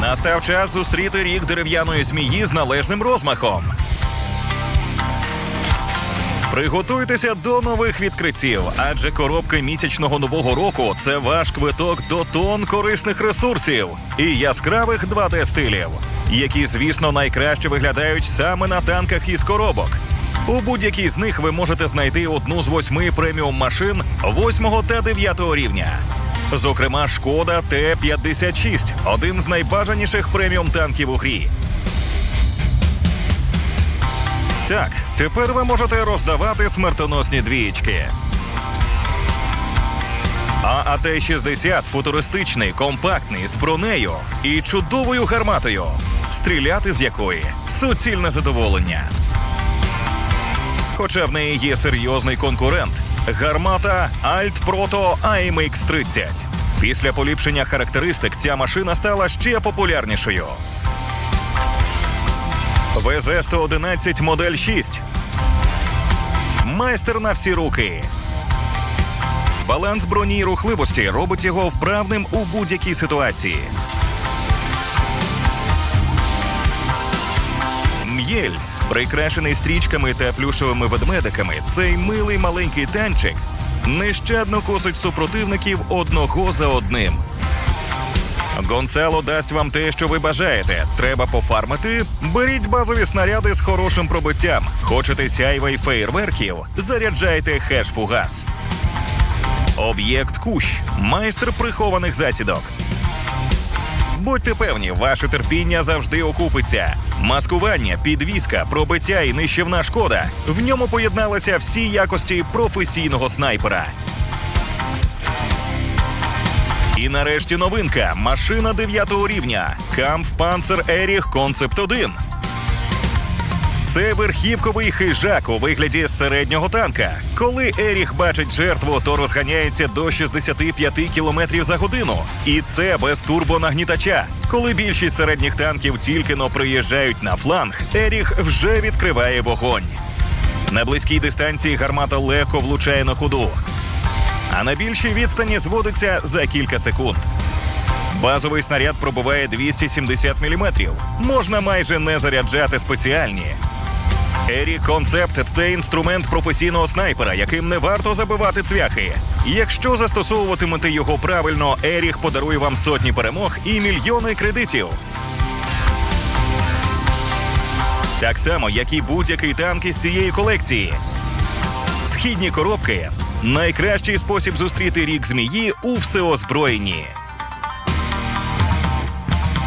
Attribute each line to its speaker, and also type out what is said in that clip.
Speaker 1: Настав час зустріти рік дерев'яної змії з належним розмахом. Приготуйтеся до нових відкриттів, адже коробки місячного нового року це ваш квиток до тон корисних ресурсів і яскравих 2D-стилів, які, звісно, найкраще виглядають саме на танках із коробок. У будь-якій з них ви можете знайти одну з восьми преміум машин 8 та 9 рівня. Зокрема, шкода Т-56 один з найбажаніших преміум танків у грі. Так, тепер ви можете роздавати смертоносні двієчки. А АТ-60 футуристичний, компактний, з бронею і чудовою гарматою, стріляти з якої суцільне задоволення. Хоча в неї є серйозний конкурент гармата Alt Proto AMX 30 Після поліпшення характеристик ця машина стала ще популярнішою. ВЗ-111 модель 6. Майстер на всі руки. Баланс броні і рухливості робить його вправним у будь-якій ситуації. М'єль, прикрашений стрічками та плюшовими ведмедиками, цей милий маленький танчик нещадно косить супротивників одного за одним. Гонсало дасть вам те, що ви бажаєте. Треба пофармити. Беріть базові снаряди з хорошим пробиттям. Хочете сяйва й феєрверків? Заряджайте хеш-фугас. Об'єкт Кущ майстер прихованих засідок. Будьте певні, ваше терпіння завжди окупиться. Маскування, підвізка, пробиття і нищівна шкода. В ньому поєдналися всі якості професійного снайпера. І нарешті новинка машина 9 рівня Kampf Panzer Концепт Concept 1. Це верхівковий хижак у вигляді середнього танка. Коли Еріх бачить жертву, то розганяється до 65 км за годину. І це без турбонагнітача. Коли більшість середніх танків тільки но приїжджають на фланг, Еріх вже відкриває вогонь. На близькій дистанції гармата легко влучає на ходу, а на більшій відстані зводиться за кілька секунд. Базовий снаряд пробиває 270 мм. Можна майже не заряджати спеціальні. Ері Концепт це інструмент професійного снайпера, яким не варто забивати цвяхи. Якщо застосовуватимете його правильно, Еріх подарує вам сотні перемог і мільйони кредитів. Так само, як і будь-який танк із цієї колекції. Східні коробки найкращий спосіб зустріти рік змії у всеозброєнні.